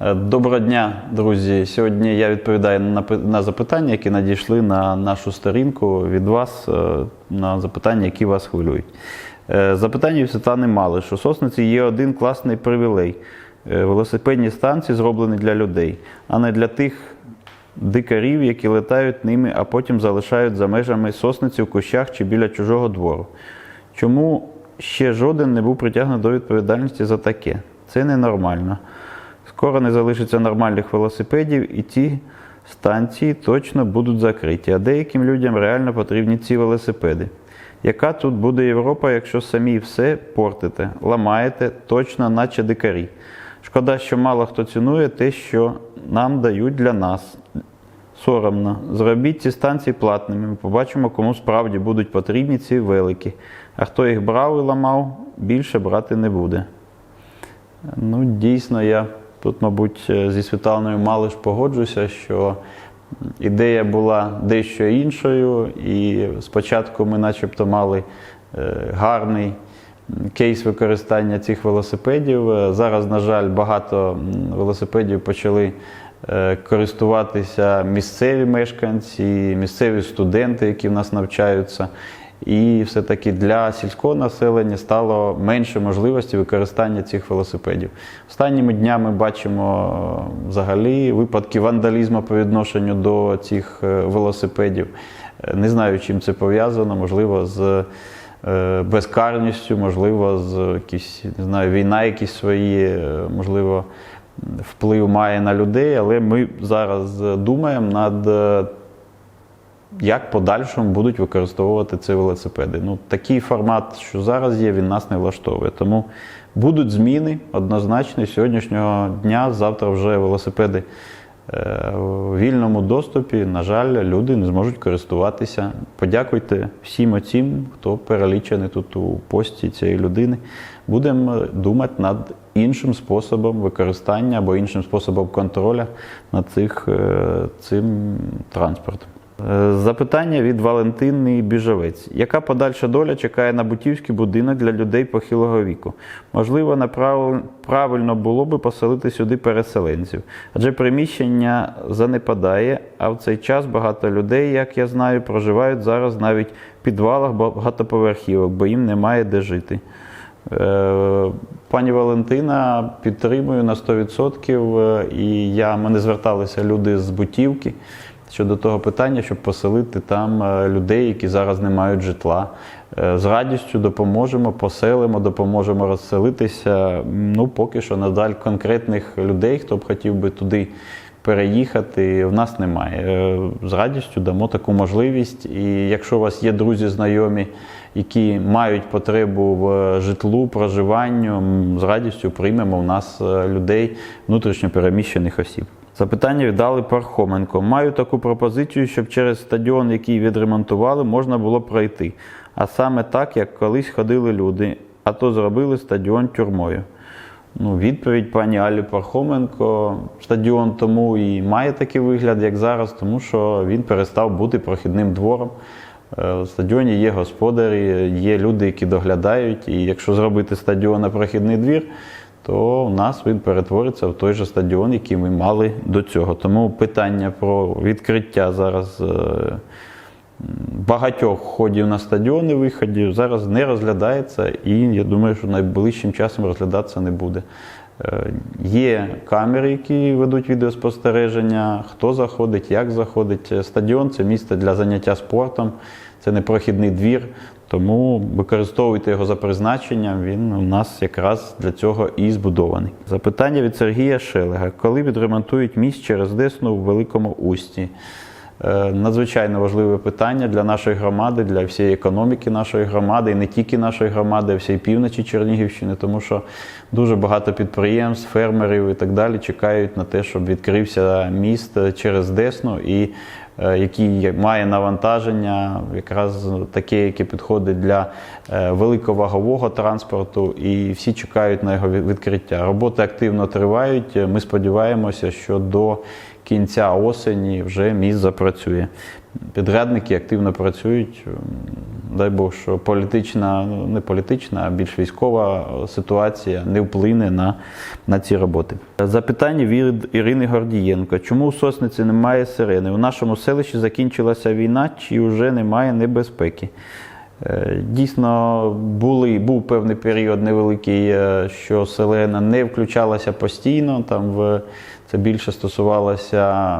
Е, Доброго дня, друзі. Сьогодні я відповідаю на запитання, які надійшли на нашу сторінку від вас, е, на запитання, які вас хвилюють. Е, Запитання від Світлани мали, що сосниці є один класний привілей. Велосипедні станції зроблені для людей, а не для тих дикарів, які летають ними, а потім залишають за межами сосниці в кущах чи біля чужого двору. Чому ще жоден не був притягнений до відповідальності за таке? Це ненормально. Скоро не залишиться нормальних велосипедів, і ті станції точно будуть закриті. А деяким людям реально потрібні ці велосипеди. Яка тут буде Європа, якщо самі все портите, ламаєте, точно, наче дикарі? Шкода, що мало хто цінує те, що нам дають для нас. Соромно. Зробіть ці станції платними. Ми побачимо, кому справді будуть потрібні ці велики. А хто їх брав і ламав, більше брати не буде. Ну, дійсно, я тут, мабуть, е, зі Світланою мало ж погоджуся, що ідея була дещо іншою, і спочатку ми начебто мали е, гарний кейс використання цих велосипедів. Е, Зараз, на жаль, багато велосипедів почали користуватися місцеві мешканці, місцеві студенти, які в нас навчаються. І все-таки для сільського населення стало менше можливості використання цих велосипедів. Останніми днями бачимо е, взагалі випадки вандалізму по відношенню до цих е, велосипедів. Е, Не знаю, чим це пов'язано, можливо, з безкарністю, можливо, з якісь, не знаю, війна якісь свої, можливо, вплив має на людей, але ми зараз думаємо над як подальшому будуть використовувати ці велосипеди. Ну, такий формат, що зараз є, він нас не влаштовує. Тому будуть зміни однозначно. З Сьогоднішнього дня, завтра вже велосипеди е, в вільному доступі. На жаль, люди не зможуть користуватися. Подякуйте всім оцім, хто перелічений тут у пості цієї людини. Будемо думати над іншим способом використання або іншим способом контролю над цих, е, цим транспортом. Е, Запитання від Валентини Біжовець. Яка подальша доля чекає на Бутівський будинок для людей похилого віку? Можливо, направ- правильно було би поселити сюди переселенців, адже приміщення занепадає, а в цей час багато людей, як я знаю, проживають зараз навіть в підвалах багатоповерхівок, бо їм немає де жити. Е, Пані Валентина, підтримую на 100%. е, І я, мене зверталися люди з Бутівки щодо того питання, щоб поселити там е, людей, які зараз не мають житла. Е, З радістю допоможемо, поселимо, допоможемо розселитися. Ну, поки що, на жаль, конкретних людей, хто б хотів би туди переїхати, в нас немає. Е, З радістю дамо таку можливість. І якщо у вас є друзі, знайомі, які мають потребу в житлу, проживанню, з радістю приймемо в нас людей внутрішньо переміщених осіб. Запитання віддали Пархоменко. Маю таку пропозицію, щоб через стадіон, який відремонтували, можна було пройти. А саме так, як колись ходили люди, а то зробили стадіон тюрмою. Ну, відповідь пані Алі Пархоменко. Стадіон тому і має такий вигляд, як зараз, тому що він перестав бути прохідним двором. Е, В стадіоні є господарі, є люди, які доглядають. І якщо зробити стадіон на прохідний двір, то у нас він перетвориться в той же стадіон, який ми мали до цього. Тому питання про відкриття зараз е, багатьох ходів на стадіони, виходів зараз не розглядається, і я думаю, що найближчим часом розглядатися не буде. Е, Є камери, які ведуть відеоспостереження, хто заходить, як заходить. Стадіон це місце для заняття спортом, це не прохідний двір, тому використовуйте його за призначенням. Він у нас якраз для цього і збудований. Запитання від Сергія Шелега: коли відремонтують міст через Десну в Великому Усті? Е, Надзвичайно важливе питання для нашої громади, для всієї економіки нашої громади, і не тільки нашої громади, а всієї півночі Чернігівщини, тому що дуже багато підприємств, фермерів і так далі чекають на те, щоб відкрився міст через Десну, і який має навантаження, якраз таке, яке підходить для е, великовагового транспорту, і всі чекають на його відкриття. Роботи активно тривають. Ми сподіваємося, що до кінця осені вже міст запрацює. Підрядники активно працюють. Дай Бог, що політична, ну не політична, а більш військова ситуація не вплине на, на ці роботи. Запитання від Ірини Гордієнко. Чому у Сосниці немає сирени? У нашому селищі закінчилася війна, чи вже немає небезпеки? Е, Дійсно, були, був певний період невеликий, е, що селена не включалася постійно. Там в, це більше стосувалося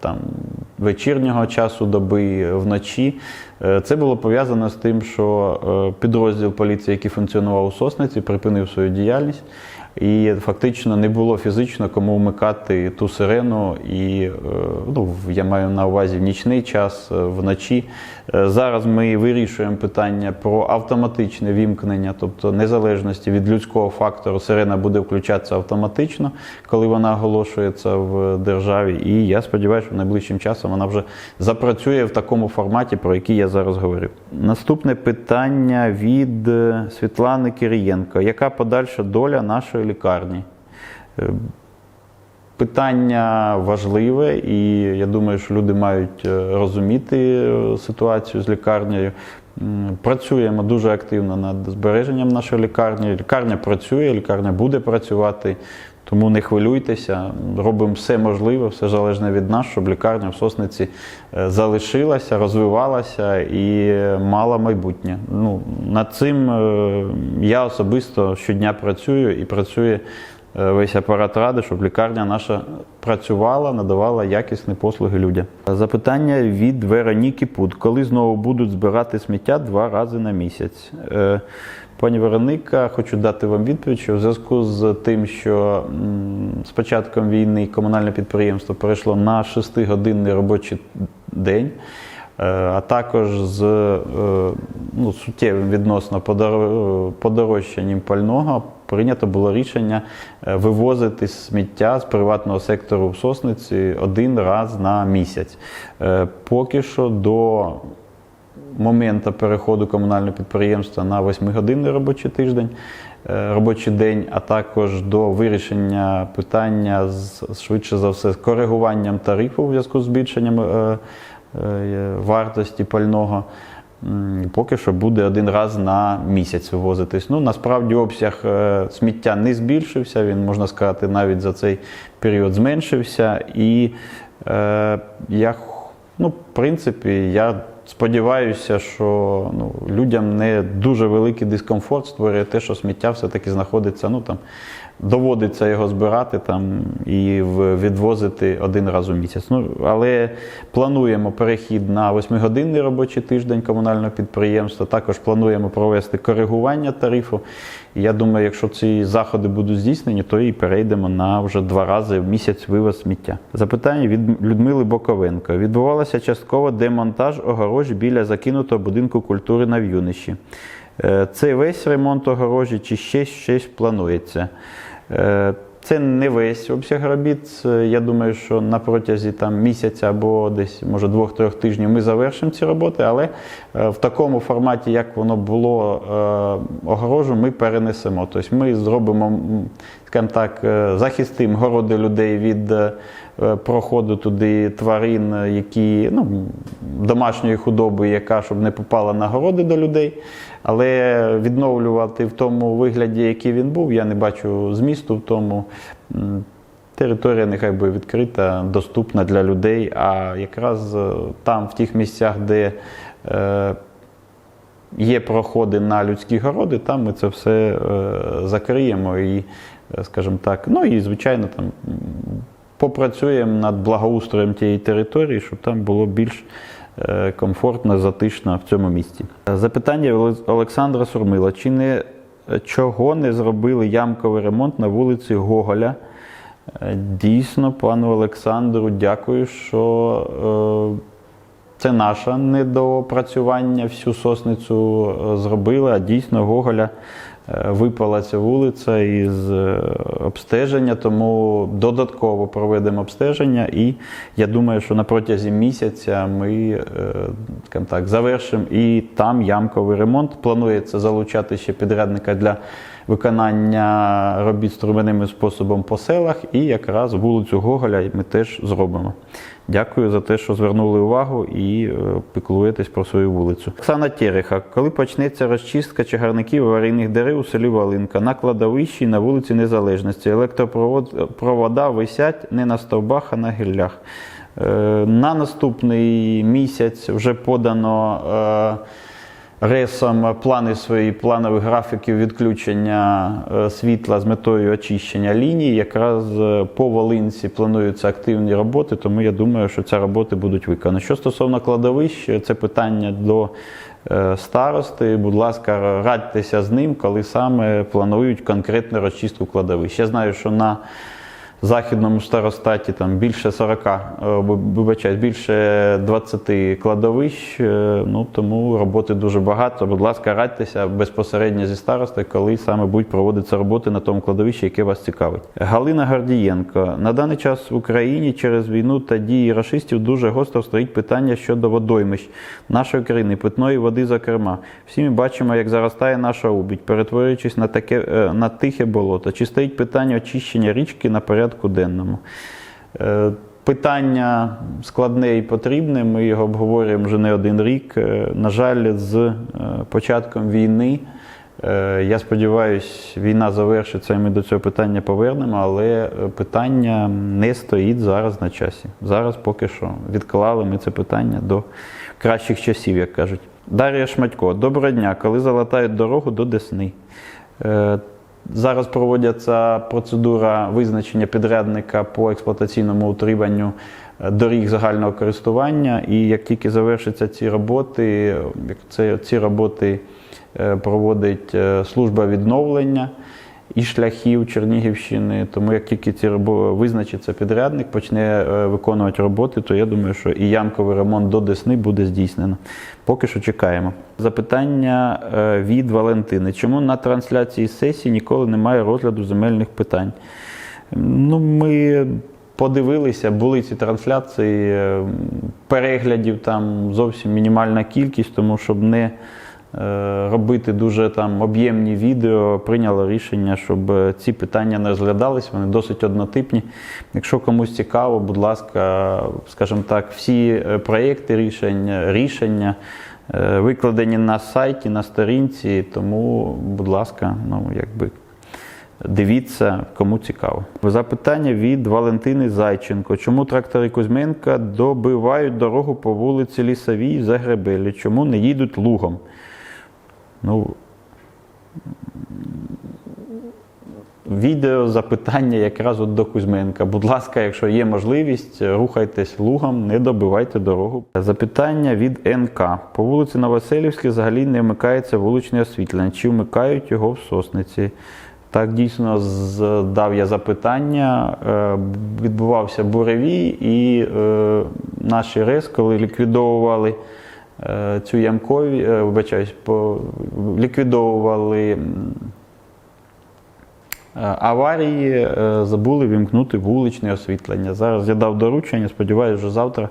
там, вечірнього часу доби вночі. Е, Це було пов'язано з тим, що е, підрозділ поліції, який функціонував у Сосниці, припинив свою діяльність. І фактично не було фізично кому вмикати ту сирену. І е, ну, я маю на увазі в нічний час, е, вночі. Е, Зараз ми вирішуємо питання про автоматичне вімкнення, тобто незалежності від людського фактору, сирена буде включатися автоматично, коли вона оголошується в державі. І я сподіваюся, що найближчим часом вона вже запрацює в такому форматі, про який я зараз говорив. Наступне питання від Світлани Кирієнко. Яка подальша доля нашої лікарні? Е, Питання важливе, і я думаю, що люди мають е, розуміти е, ситуацію з лікарнею. Працюємо дуже активно над збереженням нашої лікарні. Лікарня працює, лікарня буде працювати, тому не хвилюйтеся. Робимо все можливе, все залежне від нас, щоб лікарня в Сосниці е, залишилася, розвивалася і мала майбутнє. Ну, над цим е, я особисто щодня працюю і працює е, весь апарат ради, щоб лікарня наша працювала, надавала якісні послуги людям. Запитання від Вероніки Пут. Коли знову будуть збирати сміття два рази на місяць? Пані Вероника, хочу дати вам відповідь, що в зв'язку з тим, що з початком війни комунальне підприємство перейшло на 6-годинний робочий день. Е, а також з е, ну, суттєвим відносно подорожчанням пального прийнято було рішення е, вивозити сміття з приватного сектору в Сосниці один раз на місяць. Поки що до моменту переходу комунального підприємства на 8-годинний робочий тиждень, е, робочий день, а також до вирішення питання з швидше за все з коригуванням тарифу у зв'язку з збільшенням е, е, вартості пального. Поки що буде один раз на місяць вивозитись. Ну насправді обсяг сміття не збільшився. Він можна сказати навіть за цей період зменшився. І е, я ну, в принципі, я сподіваюся, що ну, людям не дуже великий дискомфорт створює те, що сміття все-таки знаходиться, ну там доводиться його збирати там і відвозити один раз у місяць. Ну, але плануємо перехід на 8-годинний робочий тиждень комунального підприємства. Також плануємо провести коригування тарифу. Я думаю, якщо ці заходи будуть здійснені, то і перейдемо на вже два рази в місяць вивоз сміття. Запитання від Людмили Боковенко. Відбувалося частково демонтаж огорожі біля закинутого будинку культури на В'юнищі. Е, Це весь ремонт огорожі чи ще щось планується? Е, Це не весь обсяг робіт. Я думаю, що на протязі там, місяця або десь, може, двох-трьох тижнів ми завершимо ці роботи, але е, в такому форматі, як воно було е, огорожу, ми перенесемо. Тобто ми зробимо, скажімо так, е, захистимо городи людей від е, проходу туди тварин, які ну, домашньої худоби, яка щоб не попала на городи до людей. Але відновлювати в тому вигляді, який він був, я не бачу змісту в тому. Територія нехай буде відкрита, доступна для людей. А якраз е, там, в тих місцях, де є проходи на людські городи, там ми це все е, закриємо і, е, скажімо так, ну і звичайно там попрацюємо над благоустроєм тієї території, щоб там було більш е, комфортно, затишно в цьому місці. Запитання Оле- Олександра Сурмила. Чи не чого не зробили ямковий ремонт на вулиці Гоголя? Дійсно, пану Олександру, дякую, що це наше недопрацювання. Всю сосницю е, зробили, а дійсно Гоголя е, випала ця вулиця із е, обстеження, тому додатково проведемо обстеження. І я думаю, що на протязі місяця ми так, завершимо і там ямковий ремонт. Планується залучати ще підрядника для виконання робіт струменним способом по селах, і якраз вулицю Гоголя ми теж зробимо. Дякую за те, що звернули увагу і е, піклуєтесь про свою вулицю. Оксана Тереха, коли почнеться розчистка чагарників аварійних дерев у селі Волинка на кладовищі на вулиці Незалежності. Електропровода висять не на стовбах, а на гіллях. Е, На наступний місяць вже подано е, ресом плани свої планових графіків відключення е, світла з метою очищення ліній. Якраз е, по Волинці плануються активні роботи, тому я думаю, що ці роботи будуть виконані. Що стосовно кладовищ, це питання до е, старости. Будь ласка, радьтеся з ним, коли саме планують конкретну розчистку кладовищ. Я знаю, що на західному старостаті там більше 40, е, вибачаюсь, більше 20 кладовищ, е, ну тому роботи дуже багато. Будь ласка, радьтеся безпосередньо зі старостою, коли саме будуть проводитися роботи на тому кладовищі, яке вас цікавить. Галина Гордієнко. На даний час в Україні через війну та дії рашистів дуже гостро стоїть питання щодо водоймищ нашої країни, питної води, зокрема. Всі ми бачимо, як заростає наша обідь, перетворюючись на таке е, на тихе болото. Чи стоїть питання очищення річки на порядку денному? Е, Питання складне і потрібне. Ми його обговорюємо вже не один рік. Е, На жаль, з е, початком війни. Я сподіваюся, війна завершиться і ми до цього питання повернемо, але питання не стоїть зараз на часі. Зараз поки що відклали ми це питання до кращих часів, як кажуть. Дар'я Шматько, доброго дня. Коли залатають дорогу до Десни? Зараз проводяться процедура визначення підрядника по експлуатаційному утриманню е, доріг загального користування. І як тільки завершаться ці роботи, е, це, ці роботи е, проводить служба відновлення і шляхів Чернігівщини. Тому як тільки ці робо- визначиться підрядник, почне е, виконувати роботи, то я думаю, що і ямковий ремонт до Десни буде здійснено. Поки що чекаємо. Запитання е, від Валентини. Чому на трансляції сесії ніколи немає розгляду земельних питань? Ну, ми подивилися, були ці трансляції, е, переглядів там зовсім мінімальна кількість, тому щоб не робити дуже там об'ємні відео, прийняло рішення, щоб е, ці питання не розглядались, вони досить однотипні. Якщо комусь цікаво, будь ласка, скажімо так, всі е, проєкти рішень, рішення е, викладені на сайті, на сторінці, тому, будь ласка, ну якби. Дивіться, кому цікаво. Запитання від Валентини Зайченко. Чому трактори Кузьменка добивають дорогу по вулиці Лісовій в Загребелі? Чому не їдуть лугом? Ну, відео запитання якраз от до Кузьменка. Будь ласка, якщо є можливість, рухайтесь лугом, не добивайте дорогу. Запитання від НК. По вулиці Новоселівській взагалі не вмикається вуличне освітлення. Чи вмикають його в сосниці? Так, дійсно, здав я запитання. Е, Відбувався буревій, і е, наші РЕС, коли ліквідовували цю ямкові, е, вибачаюсь, по, ліквідовували е, аварії, е, забули вімкнути вуличне освітлення. Зараз я дав доручення, сподіваюся, що завтра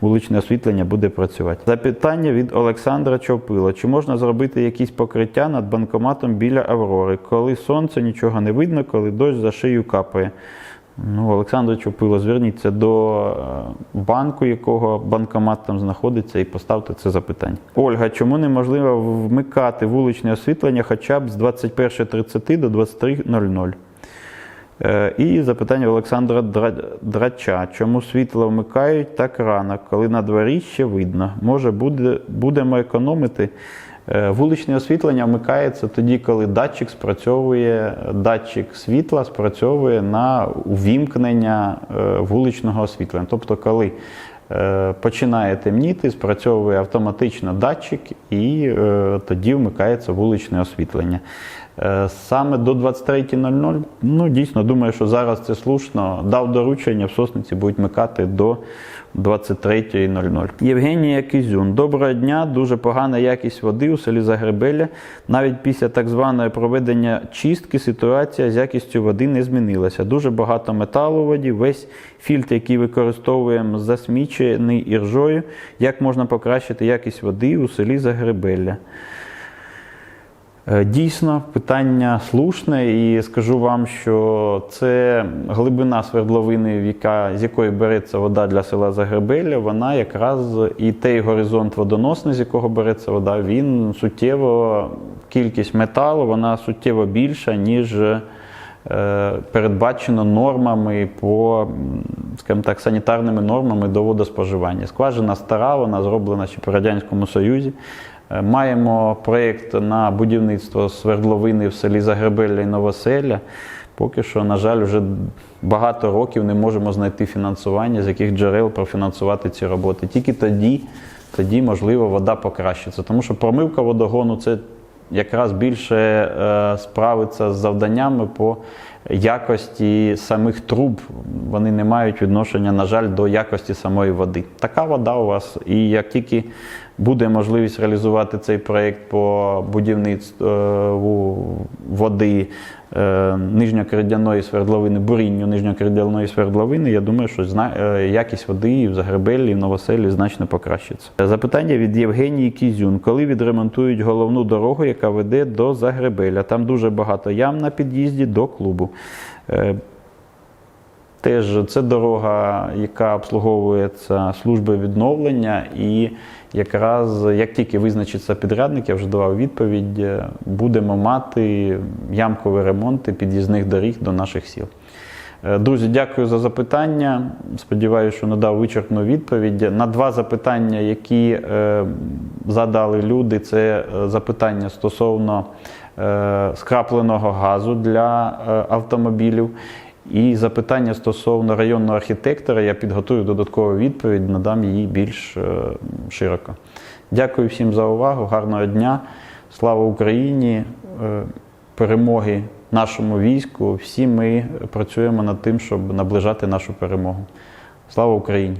вуличне освітлення буде працювати. Запитання від Олександра Чопила. Чи можна зробити якісь покриття над банкоматом біля Аврори, коли сонце нічого не видно, коли дощ за шию капає? Ну, Олександр Чупило, зверніться до е, банку, якого банкомат там знаходиться, і поставте це запитання. Ольга, чому неможливо вмикати вуличне освітлення хоча б з 21.30 до 23.00? Е, І запитання Олександра Драча. Чому світло вмикають так рано, коли на дворі ще видно? Може, буде, будемо економити? Е, Вуличне освітлення вмикається тоді, коли датчик спрацьовує, датчик світла спрацьовує на увімкнення е, вуличного освітлення. Тобто, коли е, починає темніти, спрацьовує автоматично датчик і тоді вмикається вуличне освітлення. Е, Саме до 23.00, ну дійсно думаю, що зараз це слушно. Дав доручення в сосниці будуть вмикати до 23.00. Євгенія Кізюн. Доброго дня. Дуже погана якість води у селі Загребелля. Навіть після так званої проведення чистки ситуація з якістю води не змінилася. Дуже багато металу у воді. Весь фільтр, який використовуємо, засмічений іржою. Як можна покращити якість води у селі Загребелля? Е, Дійсно, питання слушне, і скажу вам, що це глибина свердловини, яка, з якої береться вода для села Загребелля, вона якраз і той горизонт водоносний, з якого береться вода, він суттєво, кількість металу, вона суттєво більша, ніж е, передбачено нормами по, скажімо так, санітарними нормами до водоспоживання. Скважина стара, вона зроблена ще при Радянському Союзі. Е, Маємо проєкт на будівництво свердловини в селі Загребелля і Новоселя. Поки що, на жаль, вже багато років не можемо знайти фінансування, з яких джерел профінансувати ці роботи. Тільки тоді, тоді можливо, вода покращиться. Тому що промивка водогону це якраз більше е, справиться з завданнями по якості самих труб. Вони не мають відношення, на жаль, до якості самої води. Така вода у вас. І як тільки буде можливість реалізувати цей проєкт по будівництву води е, нижньокридяної свердловини, бурінню нижньокридяної свердловини, я думаю, що е, якість води в Загребеллі, і в Новоселі значно покращиться. Запитання від Євгенії Кізюн. Коли відремонтують головну дорогу, яка веде до Загребелля? Там дуже багато ям на під'їзді до клубу. Е, Теж це дорога, яка обслуговується службою відновлення, і якраз як тільки визначиться підрядник, я вже давав відповідь, е, будемо мати ямкові ремонти під'їзних доріг до наших сіл. Е, Друзі, дякую за запитання. Сподіваюся, що надав вичерпну відповідь. На два запитання, які е, задали люди, це запитання стосовно скрапленого газу для автомобілів. І запитання стосовно районного архітектора, я підготую додаткову відповідь, надам її більш е, широко. Дякую всім за увагу, гарного дня. Слава Україні, е, перемоги нашому війську. Всі ми працюємо над тим, щоб наближати нашу перемогу. Слава Україні!